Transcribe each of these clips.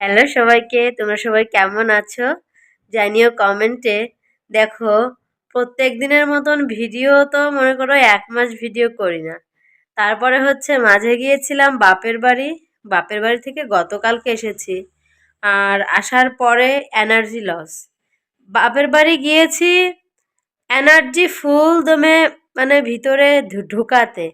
Hello সবাইকে, তোমরা সবাই কেমন আছো? জানিও কমেন্টে। দেখো, প্রত্যেক দিনের মতন ভিডিও তো মনে করো এক মাস ভিডিও করি না। তারপরে হচ্ছে মাঝে গিয়েছিলাম বাপের বাড়ি। বাপের বাড়ি থেকে গতকালকে এসেছি। আর আসার পরে এনার্জি লস বাপের বাড়ি গিয়েছি এনার্জি ফুল দমে মানে ভিতরে ঢুকাতে।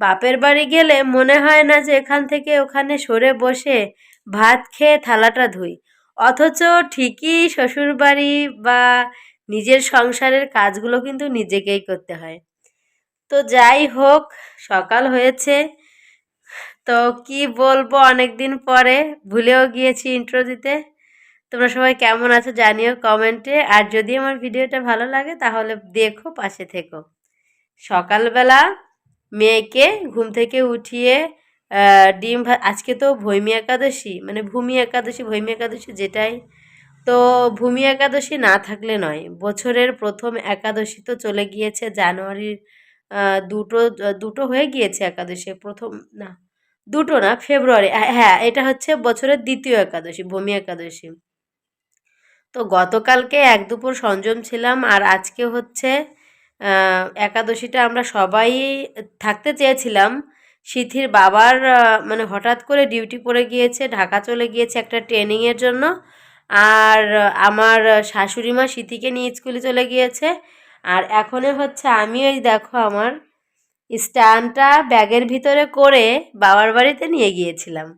বাপের বাড়ি গেলে মনে হয় না যে এখান থেকে ওখানে সরে বসে ভাত খেয়ে থালাটা ধুই। অথচ ঠিকই শ্বশুরবাড়ি বা নিজের সংসারের কাজগুলো কিন্তু নিজেকেই করতে হয়। তো যাই হোক, সকাল হয়েছে। তো কি বলব অনেক দিন পরে ভুলেও গিয়েছি ইন্ট্রো দিতে তোমরা সবাই কেমন আছো জানিও কমেন্টে আর যদি আমার ভিডিওটা ভালো লাগে, তাহলে দেখো, পাশে থেকো। সকালবেলা মেয়েকে ঘুম থেকে উঠিয়ে ডিম আজকে তো ভৈমি একাদশী মানে ভূমি একাদশী ভৈমী একাদশী যেটাই। তো ভূমি একাদশী না থাকলে নয় বছরের প্রথম একাদশী তো চলে গিয়েছে জানুয়ারির দুটো দুটো হয়ে গিয়েছে একাদশী প্রথম না দুটো না ফেব্রুয়ারি হ্যাঁ হ্যাঁ, এটা হচ্ছে বছরের দ্বিতীয় একাদশী ভূমি একাদশী। তো গতকালকে এক দুপুর সংযম ছিলাম আর আজকে হচ্ছে একাদশীটা আমরা সবাই থাকতে চেয়েছিলাম সিথির বাবার মানে হঠাৎ করে ডিউটি পড়ে গিয়েছে, ঢাকা চলে গিয়েছে একটা ট্রেনিংয়ের জন্য। আর আমার শাশুড়ি মা সিথিকে নিয়ে স্কুলে চলে গিয়েছে। আর এখনে হচ্ছে আমি ওই দেখো আমার স্ট্যান্ডটা ব্যাগের ভিতরে করে বাবার বাড়িতে নিয়ে গিয়েছিলাম।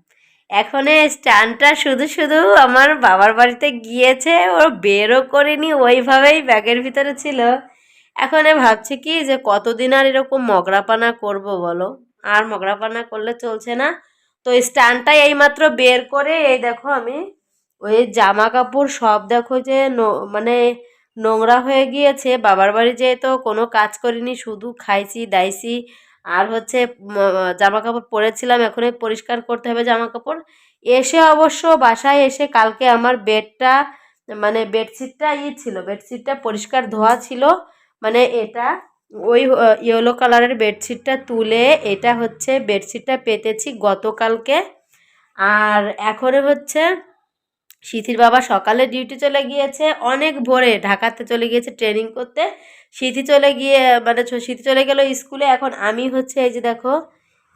এখন স্ট্যান্ডটা শুধু শুধু আমার বাবার বাড়িতে গিয়েছে, ও বেরও করিনি, ওইভাবেই ব্যাগের ভিতরে ছিল। এখন ভাবছি কি যে কতদিন আর এরকম মগরাপানা করব বলো? আর মগরাপানা করলে চলছে না। তো স্ট্যান্ডটাই এইমাত্র বের করে এই দেখো আমি, ওই জামা কাপড় সব দেখো যে মানে নোংরা হয়ে গিয়েছে। বাবার বাড়ি যেয়ে তো কোনো কাজ করিনি, শুধু খাইছি, দাইছি। আর হচ্ছে জামা কাপড় পরেছিলাম এখন এই পরিষ্কার করতে হবে জামা কাপড় এসে অবশ্য বাসায় এসে কালকে আমার বেডটা মানে বেডশিটটা ই ছিল, বেডশিটটা পরিষ্কার ধোয়া ছিল। মানে এটা ওই ইয়েলো কালারের বেডশিটটা তুলে এটা হচ্ছে বেডশিটটা পেতেছি গতকালকে। আর এখনে হচ্ছে সিথির বাবা সকালে ডিউটি চলে গিয়েছে, অনেক ভোরে ঢাকাতে চলে গিয়েছে ট্রেনিং করতে। সিথি চলে গিয়ে মানে সিথি চলে গেল স্কুলে, এখন আমি হচ্ছে এই যে দেখো,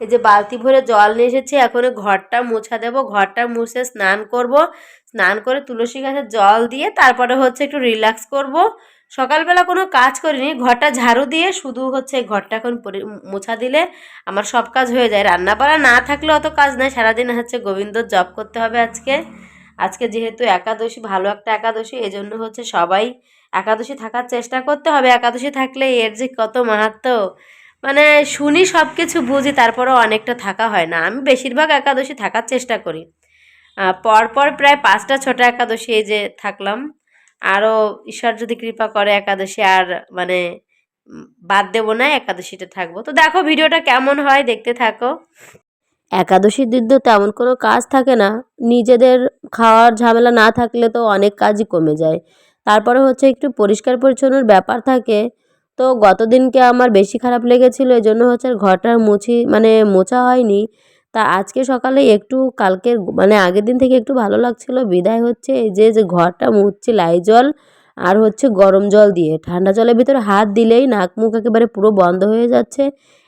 এই যে বালতি ভরে জল নিয়ে এসেছি এখন ঘরটা মুছা দেবো, ঘরটা মুছে স্নান করব। স্নান করে তুলসী গাছে জল দিয়ে তারপরে হচ্ছে একটু রিল্যাক্স করব। সকালবেলা কোনো কাজ করিনি, ঘরটা ঝাড়ু দিয়ে শুধু হচ্ছে ঘরটা এখন মোছা দিলে আমার সব কাজ হয়ে যায়। রান্না বাড়া না থাকলে অত কাজ নাই। সারাদিন হচ্ছে গোবিন্দর জব করতে হবে আজকে। আজকে যেহেতু একাদশী, ভালো একটা একাদশী, এজন্য হচ্ছে সবাই একাদশী থাকার চেষ্টা করতে হবে। একাদশী থাকলে এর যে কত মাহাত্ম্য মানে শুনি সব কিছু বুঝি, তারপরেও অনেকটা থাকা হয় না। আমি বেশিরভাগ একাদশী থাকার চেষ্টা করি। পরপর প্রায় পাঁচটা ছোট একাদশী এই যে থাকলাম। আরও ঈশ্বর যদি কৃপা করে একাদশী আর মানে বাদ দেবো না একাদশীটা থাকব। তো দেখো ভিডিওটা কেমন হয়, দেখতে থাকো। একাদশীর দিন তো তেমন কোনো কাজ থাকে না। নিজেদের খাওয়ার ঝামেলা না থাকলে তো অনেক কাজই কমে যায়। তারপরে হচ্ছে একটু পরিষ্কার পরিচ্ছন্নর ব্যাপার থাকে। তো গত দিনকে আমার বেশি খারাপ লেগেছিলো এই জন্য হচ্ছে আর ঘরটা মুছি মানে মোছা হয়নি। তা আজকে সকালে একটু কালকের মানে আগের দিন থেকে একটু ভালো লাগছিল। বিদায় হচ্ছে এই যে যে ঘরটা মুছছি লাইজল আর হচ্ছে গরম জল দিয়ে। ঠান্ডা জলের ভিতরে হাত দিলেই নাক মুখ একেবারে পুরো বন্ধ হয়ে যাচ্ছে।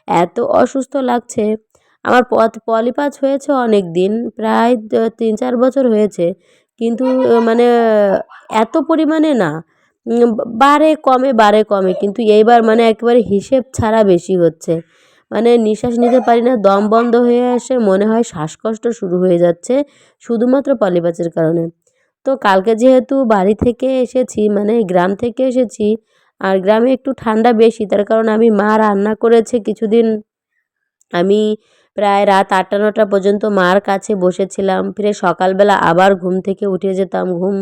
এত অসুস্থ লাগছে। আমার পথ পলিপাস হয়েছে অনেক দিন প্রায় তিন চার বছর হয়েছে। কিন্তু মানে এত পরিমাণে না। বারে কমে বারে কমে। কিন্তু এইবার মানে একেবারে হিসেব ছাড়া বেশি হচ্ছে। মানে নিঃশ্বাস নিতে পারি না, দম বন্ধ হয়ে আসে মনে হয় শ্বাসকষ্ট শুরু হয়ে যাচ্ছে, শুধুমাত্র পলিপাসের কারণে। তো কালকে যেহেতু বাড়ি থেকে এসেছি মানে গ্রাম থেকে এসেছি, আর গ্রামে একটু ঠান্ডা বেশি, তার কারণ আমি মা রান্না করেছে কিছুদিন। আমি প্রায় রাত আটটা নটা পর্যন্ত মার কাছে বসেছিলাম, ফিরে সকালবেলা আবার ঘুম থেকে উঠে যেতাম, ঘুম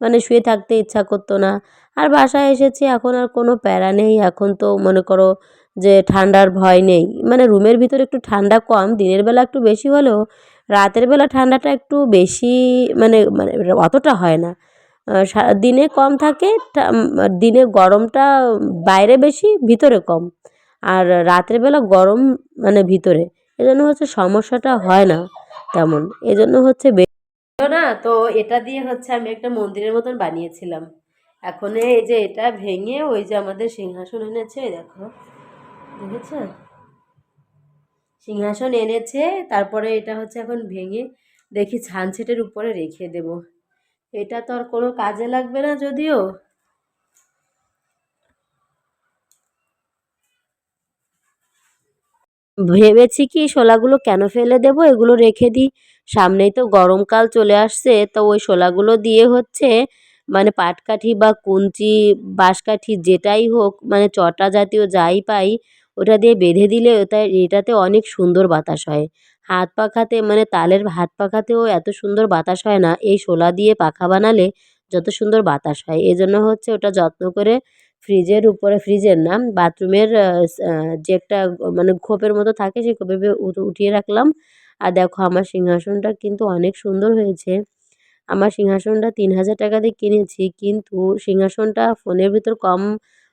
মানে শুয়ে থাকতে ইচ্ছা করতো না। আর বাসায় এসেছি, এখন আর কোনো প্যারা নেই, এখন তো মনে করো যে ঠান্ডার ভয় নেই। মানে রুমের ভিতরে একটু ঠান্ডা কম, দিনের বেলা একটু বেশি হলেও রাতের বেলা ঠান্ডাটা একটু বেশি মানে মানে অতটা হয় না। দিনে কম থাকে দিনে গরমটা বাইরে বেশি, ভিতরে কম। আর রাতের বেলা গরম মানে ভিতরে। এজন্য হচ্ছে সমস্যাটা হয় না তেমন। এজন্য হচ্ছে না, তো এটা দিয়ে হচ্ছে আমি একটা মন্দিরের মতন বানিয়েছিলাম। এখন এই যে এটা ভেঙে ওই যে আমাদের সিংহাসন এনেছে, দেখো। দেখেছ সিংহাসন এনেছে, তারপরে এটা হচ্ছে এখন ভেঙে দেখি ছানছেটের উপরে রেখে দেব। এটা তো আর কোনো কাজে লাগবে না যদিও। ভেবেছি কি শোলাগুলো কেন ফেলে দেবো? এগুলো রেখে দিই। সামনেই তো গরমকাল চলে আসছে, তো ওই শোলাগুলো দিয়ে হচ্ছে মানে পাটকাঠি বা কুঞ্চি, বাঁশকাঠি যেটাই হোক মানে চটা জাতীয় যাই পাই ওটা দিয়ে বেঁধে দিলে ওটা, এটাতে অনেক সুন্দর বাতাস হয়। হাত পাখাতে মানে তালের হাত পাখাতেও এত সুন্দর বাতাস হয় না, এই শোলা দিয়ে পাখা বানালে যত সুন্দর বাতাস হয়। এই জন্য হচ্ছে ওটা যত্ন করে ফ্রিজের উপরে, ফ্রিজের না বাথরুমের যে একটা মানে খোপের মতো থাকে সেই খোপের উঠিয়ে রাখলাম। আর দেখো আমার সিংহাসনটা কিন্তু অনেক সুন্দর হয়েছে। আমার সিংহাসনটা তিন হাজার টাকা দিয়ে কিনেছি, কিন্তু সিংহাসনটা ফোনের ভিতর কম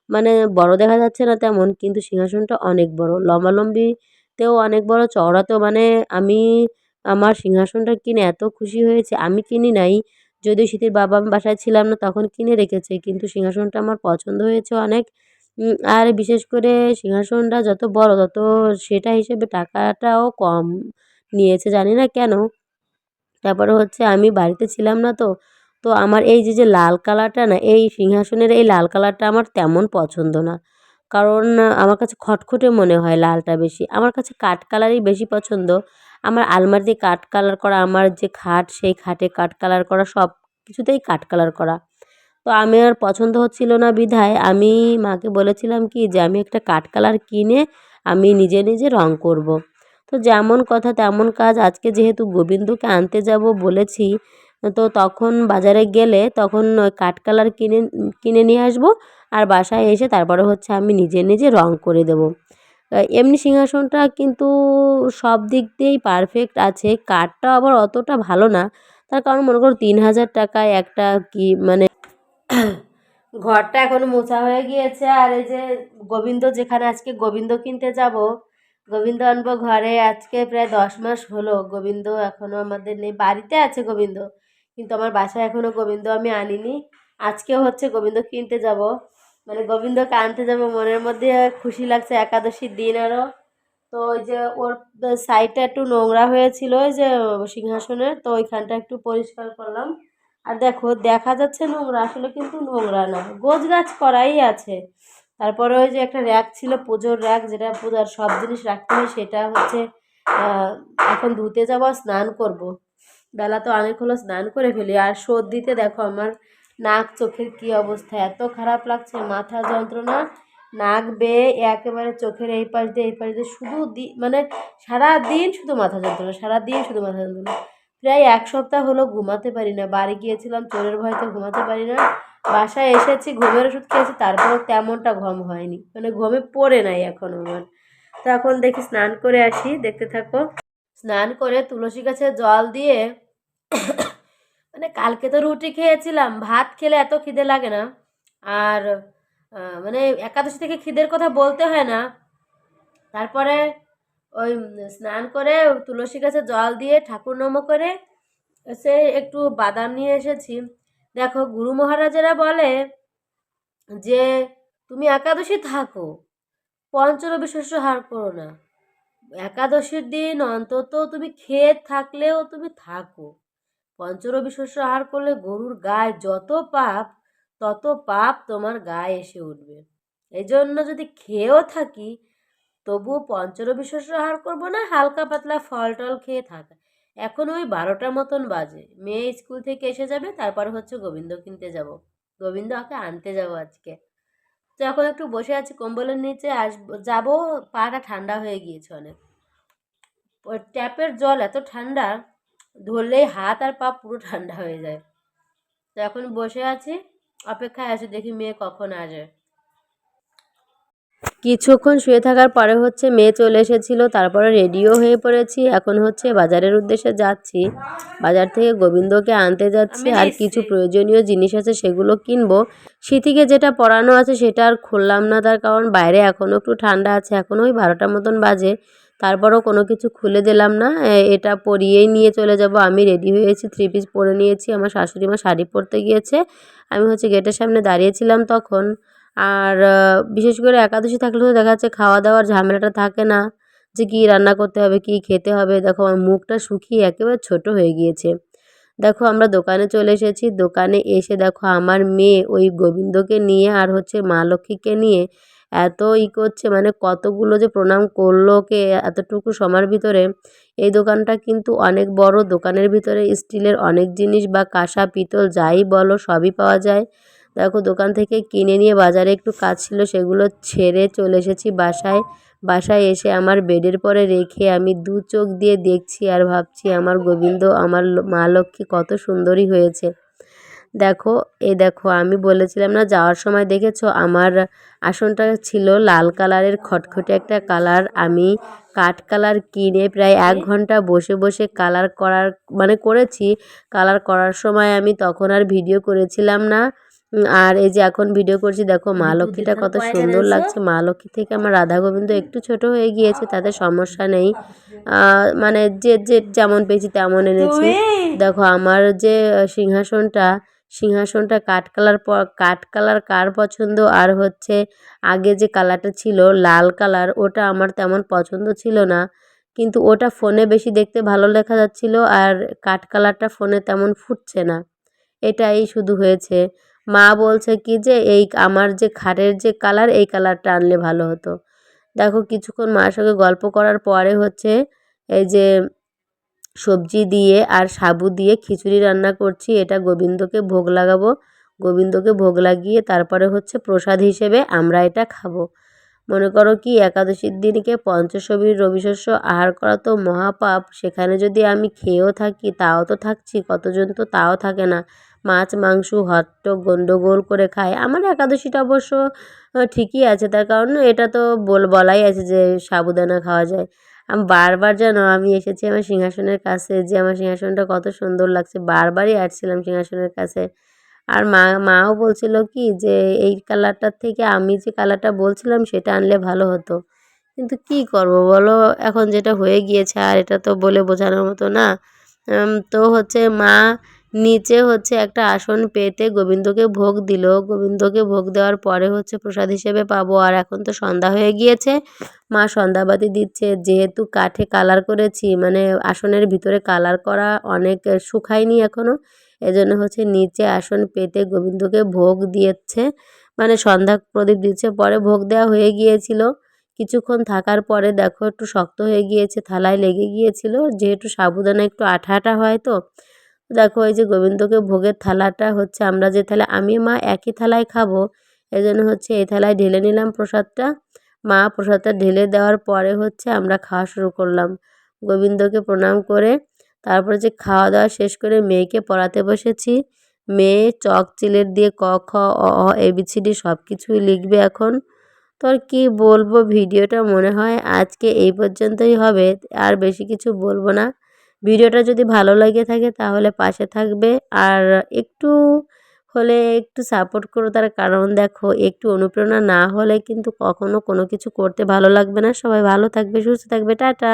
মানে বড় দেখা যাচ্ছে না তেমন, কিন্তু সিংহাসনটা অনেক বড়। লম্বালম্বিতেও অনেক বড়, চওড়াতেও মানে আমি আমার সিংহাসনটা কিনে এত খুশি হয়েছে, আমি কিনি নাই। যদিও শীতের বাবা আমি বাসায় ছিলাম না, তখন কিনে রেখেছে, কিন্তু সিংহাসনটা আমার পছন্দ হয়েছে অনেক। আর বিশেষ করে সিংহাসনটা যত বড়, তত সেটা হিসেবে টাকাটাও কম নিয়েছে, জানি না কেন। তারপরে হচ্ছে আমি বাড়িতে ছিলাম না তো তো আমার এই যে যে লাল কালারটা না, এই সিংহাসনের এই লাল কালারটা আমার তেমন পছন্দ না। কারণ আমার কাছে খটখটে মনে হয় লালটা বেশি। আমার কাছে কাঠ কালারই বেশি পছন্দ। আমার আলমারিতে কাঠ কালার করা, আমার যে খাট, সেই খাটে কাঠ কালার করা, সব কিছুতেই কাঠ কালার করা। তো আমি আর পছন্দ হচ্ছিল না বিধায় আমি মাকে বলেছিলাম কি যে, আমি একটা কাঠ কালার কিনে আমি নিজে নিজে রং করব। তো যেমন কথা তেমন কাজ। আজকে যেহেতু গোবিন্দকে আনতে যাব বলেছি তো তখন বাজারে গেলে তখন ওই কাঠ কালার কিনে কিনে নিয়ে আসব। আর বাসায় এসে তারপরে হচ্ছে আমি নিজে নিজে রং করে দেবো। এমনি সিংহাসনটা কিন্তু সব দিক দিয়েই পারফেক্ট আছে। কাঠটা আবার অতটা ভালো না। তার কারণ মনে করো তিন হাজার টাকায় একটা কি মানে ঘরটা এখনও মোছা হয়ে গিয়েছে। আর এই যে গোবিন্দ যেখানে, আজকে গোবিন্দ কিনতে যাব। গোবিন্দ আনব ঘরে। আজকে প্রায় দশ মাস হলো গোবিন্দ এখনও আমাদের নেই। বাড়িতে আছে গোবিন্দ। কিন্তু আমার বাসায় এখনও গোবিন্দ আমি আনিনি। আজকেও হচ্ছে গোবিন্দ কিনতে যাব। মানে গোবিন্দকে আনতে যাব, মনের মধ্যে খুশি লাগছে একাদশীর দিন আরও তো ওই যে ওর সাইডটা একটু নোংরা হয়েছিল, ওই যে সিংহাসনের, তো ওইখানটা একটু পরিষ্কার করলাম। আর দেখো, দেখা যাচ্ছে নোংরা, আসলে কিন্তু নোংরা না। গোছ গাছ করাই আছে। তারপরে ওই যে একটা র্যাক ছিল, পুজোর র্যাক, যেটা পূজার সব জিনিস রাখতে হয়, সেটা হচ্ছে এখন ধুতে যাব, স্নান করব। বেলা তো অনেক হলো স্নান করে ফেলি। আর সর্দিতে দেখো আমার নাক, চোখের কি অবস্থা? এত খারাপ লাগছে, মাথা যন্ত্রণা, নাক বেয়ে একেবারে চোখের এই পাশ দিয়ে এই পাশ দিয়ে শুধু দি মানে সারা দিন শুধু মাথা যন্ত্রণা সারা দিন শুধু মাথা যন্ত্রণা। প্রায় এক সপ্তাহ হলো ঘুমাতে পারি না। বাড়ি গিয়েছিলাম, চোরের ভয়তে ঘুমাতে পারি না। বাসায় এসেছি, ঘুমের ওষুধ খেয়েছি, তারপরেও তেমনটা ঘম হয়নি। মানে ঘুমে পড়ে নাই এখন আমার। তো এখন দেখি স্নান করে আসি, দেখতে থাকো। স্নান করে তুলসী গাছে জল দিয়ে মানে কালকে তো রুটি খেয়েছিলাম, ভাত খেলে এত খিদে লাগে না। আর মানে একাদশী থেকে খিদের কথা বলতে হয় না। তারপরে ওই স্নান করে তুলসী গাছে জল দিয়ে ঠাকুর নম করে সে একটু বাদাম নিয়ে এসেছি। দেখো, গুরু মহারাজেরা বলে যে, তুমি একাদশী থাকো, পঞ্চরবি শস্য হার করো না। একাদশীর দিন অন্তত তুমি খেয়ে থাকলেও তুমি থাকো। পঞ্চরবি শস্য আহার করলে গরুর গায়ে যত পাপ, তত পাপ তোমার গায়ে এসে উঠবে। এই জন্য যদি খেয়েও থাকি, তবুও পঞ্চরবি শস্য আহার করব না, হালকা পাতলা ফল টল খেয়ে থাকা। এখন ওই বারোটার মতন বাজে। মেয়ে স্কুল থেকে এসে যাবে, তারপর হচ্ছে গোবিন্দ কিনতে যাব। গোবিন্দ ওকে আনতে যাব আজকে। তো এখন একটু বসে আছি, কম্বলের নিচে আসব যাব, পাটা ঠান্ডা হয়ে গিয়েছে অনেক। ওই ট্যাপের জল এত ঠান্ডা ধরলেই হাত আর পা পুরো ঠান্ডা হয়ে যায়। তো এখন বসে আছি অপেক্ষায় আছি দেখি মেয়ে কখন আসে। কিছুক্ষণ শুয়ে থাকার পরে হচ্ছে মেয়ে চলে এসেছিল তারপরে রেডিও হয়ে পড়েছি এখন হচ্ছে বাজারের উদ্দেশ্যে যাচ্ছি। বাজার থেকে গোবিন্দকে আনতে যাচ্ছি আর কিছু প্রয়োজনীয় জিনিস আছে সেগুলো কিনবো। শীতিকে যেটা পরানো আছে সেটা আর খুললাম না তার কারণ বাইরে এখনও একটু ঠান্ডা আছে এখনও ওই বারোটার মতন বাজে। তারপরও কোনো কিছু খুলে দিলাম না। এটা পরিয়েই নিয়ে চলে যাব। আমি রেডি হয়েছি থ্রি পিস পরে নিয়েছি। আমার শাশুড়ি মা শাড়ি পরতে গিয়েছে। আমি হচ্ছে গেটের সামনে দাঁড়িয়েছিলাম তখন। আর বিশেষ করে একাদশী থাকলে তো দেখা যাচ্ছে খাওয়া দাওয়ার ঝামেলাটা থাকে না। যে কী রান্না করতে হবে, কী খেতে হবে। দেখো, আমার মুখটা শুকিয়ে একেবারে ছোট হয়ে গিয়েছে। দেখো, আমরা দোকানে চলে এসেছি। দোকানে এসে দেখো, আমার মেয়ে ওই গোবিন্দকে নিয়ে আর হচ্ছে মা লক্ষ্মীকে নিয়ে এত ই করছে মানে কতগুলো যে প্রণাম করল কে এতটুকু সময়ের ভিতরে। এই দোকানটা কিন্তু অনেক বড়, দোকানের ভিতরে স্টিলের অনেক জিনিস বা কাঁসা, পিতল যাই বলো সবই পাওয়া যায়। দেখো দোকান থেকে কিনে নিয়ে বাজারে একটু কাজ ছিল, সেগুলো ছেড়ে চলে এসেছি বাসায়। বাসায় এসে আমার বেডের পরে রেখে আমি দু চোখ দিয়ে দেখছি আর ভাবছি, আমার গোবিন্দ, আমার মা লক্ষ্মী কত সুন্দরী হয়েছে। দেখো এই দেখো আমি বলেছিলাম না যাওয়ার সময় দেখেছ? আমার আসনটা ছিল লাল কালারের খটখটে একটা কালার। আমি কাঠ কালার কিনে প্রায় এক ঘণ্টা বসে বসে কালার করার মানে করেছি। কালার করার সময় আমি তখন আর ভিডিও করেছিলাম না। আর এই যে এখন ভিডিও করছি দেখো মা লক্ষ্মীটা কত সুন্দর লাগছে। মা লক্ষ্মী থেকে আমার রাধা গোবিন্দ একটু ছোট হয়ে গিয়েছে তাতে সমস্যা নেই। মানে যে যে যেমন পেয়েছি তেমন এনেছি। দেখো আমার যে সিংহাসনটা সিংহাসনটা কাঠ কালার প, কাঠ কালার কার পছন্দ? আর হচ্ছে আগে যে কালারটা ছিল লাল কালার, ওটা আমার তেমন পছন্দ ছিল না। কিন্তু ওটা ফোনে বেশি দেখতে ভালো দেখা যাচ্ছিল আর কাঠ কালারটা ফোনে তেমন ফুটছে না। এটাই শুধু হয়েছে। মা বলছে কি যে, এই আমার যে খাটের যে কালার, এই কালারটা আনলে ভালো হতো। দেখো কিছুক্ষণ মার সঙ্গে গল্প করার পরে হচ্ছে এই যে সবজি দিয়ে আর সাবু দিয়ে খিচুড়ি রান্না করছি। এটা গোবিন্দকে ভোগ লাগাবো। গোবিন্দকে ভোগ লাগিয়ে তারপরে হচ্ছে প্রসাদ হিসেবে আমরা এটা খাব। মনে করো কি, একাদশীর দিনকে পঞ্চশবীর রবিশস্য আহার করা তো মহাপাপ। সেখানে যদি আমি খেয়েও থাকি, তাও তো থাকছি, কতজন তো তাও থাকে না। মাছ, মাংস, হট্ট, গন্ডগোল করে খায় আমার একাদশীটা অবশ্য ঠিকই আছে। তার কারণ এটা তো বল, বলাই আছে যে সাবুদানা খাওয়া যায়। আমি বারবার যেন আমি এসেছি আমার সিংহাসনের কাছে যে আমার সিংহাসনটা কত সুন্দর লাগছে। বারবারই আসছিলাম সিংহাসনের কাছে। আর মা, মাও বলছিল কি যে এই কালারটার থেকে আমি যে কালারটা বলছিলাম সেটা আনলে ভালো হতো। কিন্তু কি করব বলো? এখন যেটা হয়ে গিয়েছে আর এটা তো বলে বোঝানোর মতো না। তো হচ্ছে মা নিচে হচ্ছে একটা আসন পেতে গোবিন্দকে ভোগ দিল। গোবিন্দকে ভোগ দেওয়ার পরে হচ্ছে প্রসাদ হিসেবে পাবো। আর এখন তো সন্ধ্যা হয়ে গিয়েছে। মা সন্ধ্যাবাতি দিচ্ছে। যেহেতু কাঠে কালার করেছি মানে আসনের ভিতরে কালার করা অনেক শুকায়নি এখনও এজন্য হচ্ছে নিচে আসন পেতে গোবিন্দকে ভোগ দিয়েছে। মানে সন্ধ্যা প্রদীপ দিচ্ছে। পরে ভোগ দেওয়া হয়ে গিয়েছিল। কিছুক্ষণ থাকার পরে দেখো একটু শক্ত হয়ে গিয়েছে, থালায় লেগে গিয়েছিল। যেহেতু সাবুদানা একটু আঠা আঠা হয় তো দেখো, এই যে গোবিন্দকে ভোগের থালাটা হচ্ছে আমরা যে থালা, আমি মা একই থালায় খাব। এজন্য হচ্ছে এই থালায় ঢেলে নিলাম প্রসাদটা। মা প্রসাদটা ঢেলে দেওয়ার পরে হচ্ছে আমরা খাওয়া শুরু করলাম। গোবিন্দকে প্রণাম করে তারপরে যে খাওয়া দাওয়া শেষ করে মেয়েকে পড়াতে বসেছি। মেয়ে চক চিলের দিয়ে ক, খ, অ এবিসিডি সব কিছুই লিখবে এখন। তো আর কী বলব, ভিডিওটা মনে হয় আজকে এই পর্যন্তই হবে। আর বেশি কিছু বলব না। ভিডিওটা যদি ভালো লাগে থাকে তাহলে পাশে থাকবে। আর একটু হলে একটু সাপোর্ট করো তার কারণ দেখো, একটু অনুপ্রেরণা না হলে কিন্তু কখনো কোনো কিছু করতে ভালো লাগবে না। সবাই ভালো থাকবে, সুস্থ থাকবে। টাটা!